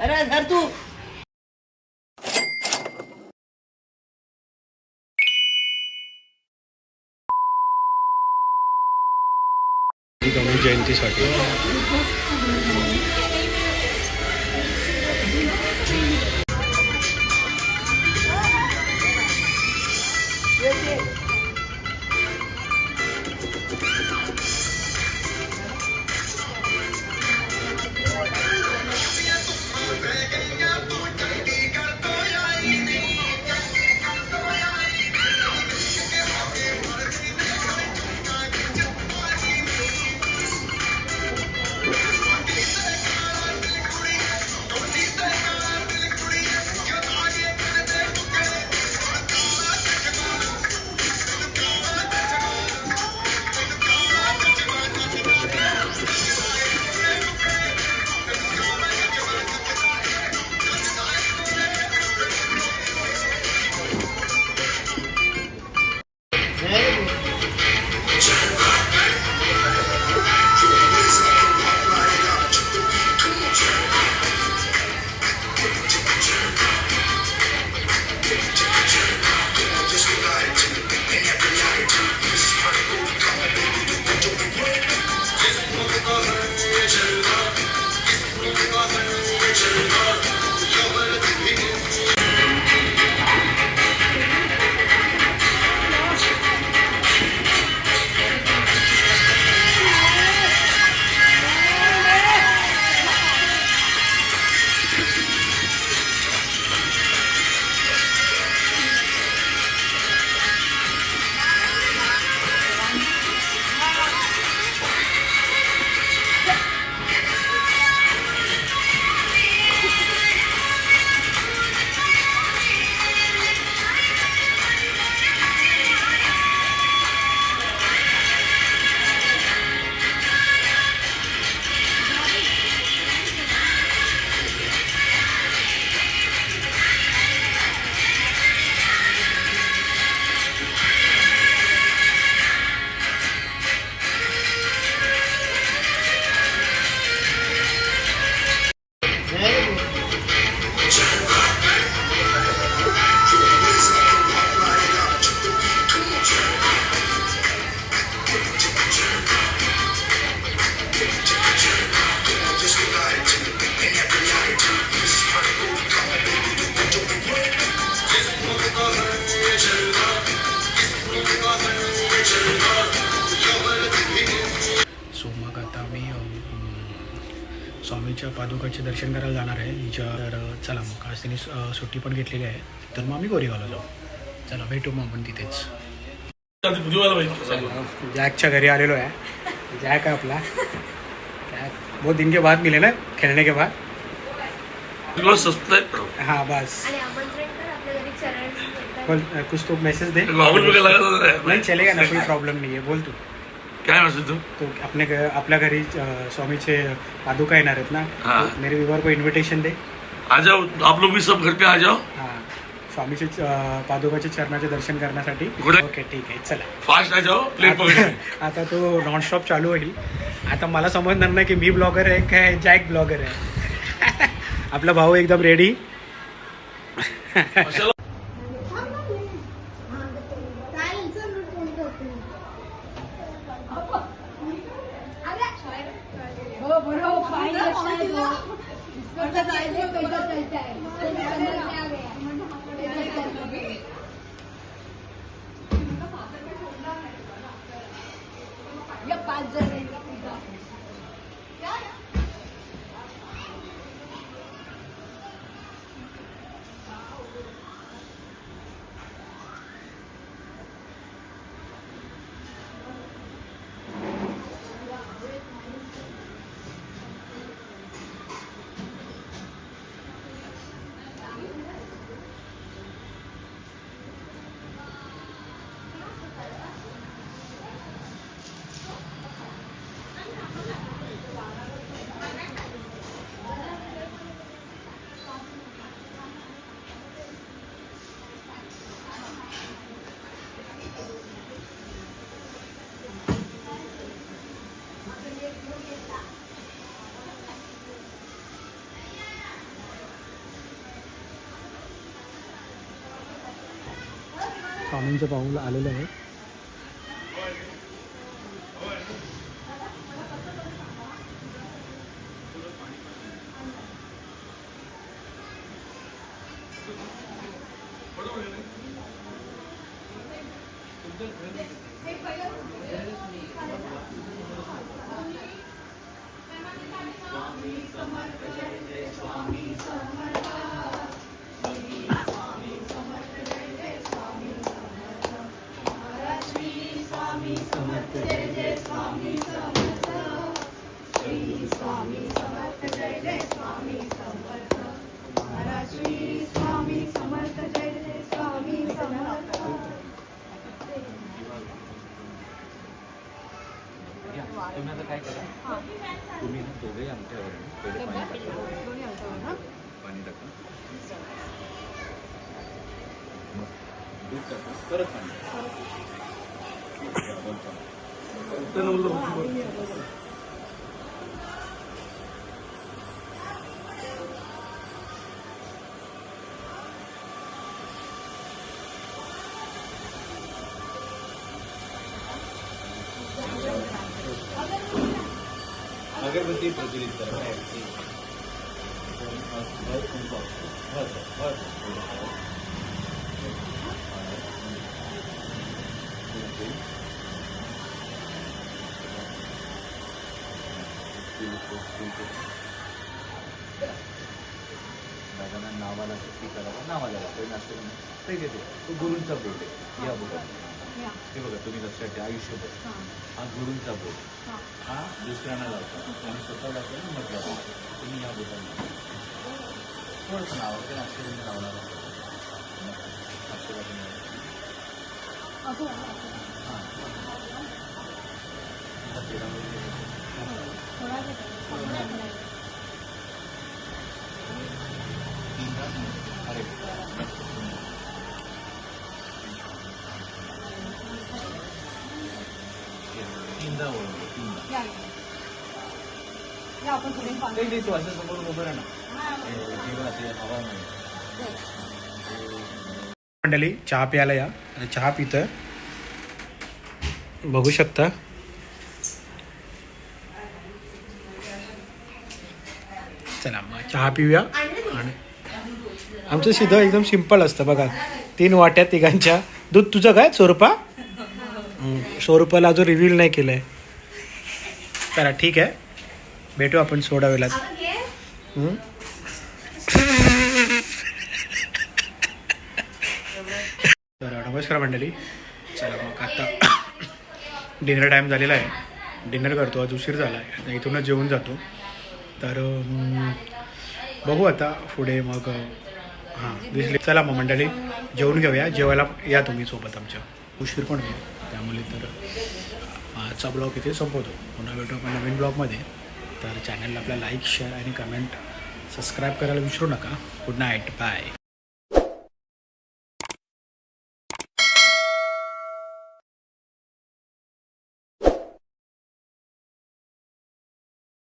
अरे धर तू. जयंतीसाठी. स्वामीच्या पादुकाचे दर्शन करायला जाणार आहे. हिच्या तर चला मग. आज तिने सुट्टी पण घेतलेली आहे. तर मग आम्ही गोरेगावला जाऊ. चला भेटू मग आपण तिथेच. जॅकच्या घरी आलेलो आहे. जॅक आहे आपला. जॅक. बहुत दिन के बाद मिले ना खेळने के बाद. सब्सक्राइब करो हाँ बस. बोल कुछ तो मैसेज दे. नहीं. चलेगा ना कोई प्रॉब्लेम नहीं है बोल तू. क्या मैसेज तू? घ- आपल्या घरी स्वामीचे पादुका येणार आहेत ना? हाँ. तो मेरे विवाह को इन्व्हिटेशन दे. आ जाओ आप लोग भी सब घर पे आ जाओ. हां. स्वामीचे पादुकाचे चरणाचे दर्शन करण्यासाठी? ओके ठीक आहे. चला. फास्ट आ जाओ प्लेट पकड़. आता आता तो नॉनस्टॉप चालू होईल. आता मला समजणार नाही की मी ब्लॉगर आहे काय जॅक ब्लॉगर आहे. आपला भाऊ एकदम रेडी स्वामींचं पाऊल आलेलं आहे. तुम्ही आता काय करा? तुम्ही ना दोघेही आमच्यावर पहिले पाणी टाका. पाणी टाका. मग दूध टाका. परत पाणी टाका. कुंकू. प्रचलित कुंकू. दादांना नावाला सुट्टी करावा नावाला लागतो नसतं ना. ते घेते तो गुरूंचा बोट आहे या बोर्डात हे. बघा तुम्ही लक्षात ठेवा आयुष्यभर. हा. गुरूंचा बोट हा. दुसऱ्यांना लावतात आणि स्वतः लावतो म्हटलं तुम्ही या बोटांना थोडंसं नाव आहे अक्षरांनी लावणार अक्षरांनी हां आता पेरामध्ये तीनदा अरे तीनदा ओळखतो तीनदा काही नाही तू असं समोर उभं राहा ना हे जीवा ते हवा नाही मंडळी चहा प्यायला या आणि चहा पितं बघू शकता चला मग चहा पिऊया आणि आमचं सिधं एकदम सिंपल असतं बघा तीन वाट्या तिघांच्या दूध तुझं काय स्वरूपा स्वरूपाला अजून रिव्हील नाही केलं आहे चला ठीक आहे. भेटू आपण सोडा वेळात तर नमस्कार मंडळी. चला मग आता डिनर टाईम झालेला आहे. डिनर करतो आज उशीर झाला आहे. आता इथूनच जेवून जातो. तर बघू आता पुढे मग हां दिसले. चला मग मंडळी जेवून घेऊया. जेवायला या तुम्ही सोबत आमच्या. उशीर पण होईल. त्यामुळे तर आजचा ब्लॉग इथे संपवतो. पुन्हा भेटू आपण नवीन ब्लॉगमध्ये. तर चॅनलला आपल्या लाईक शेअर आणि कमेंट सबस्क्राईब करायला विसरू नका. Good night bye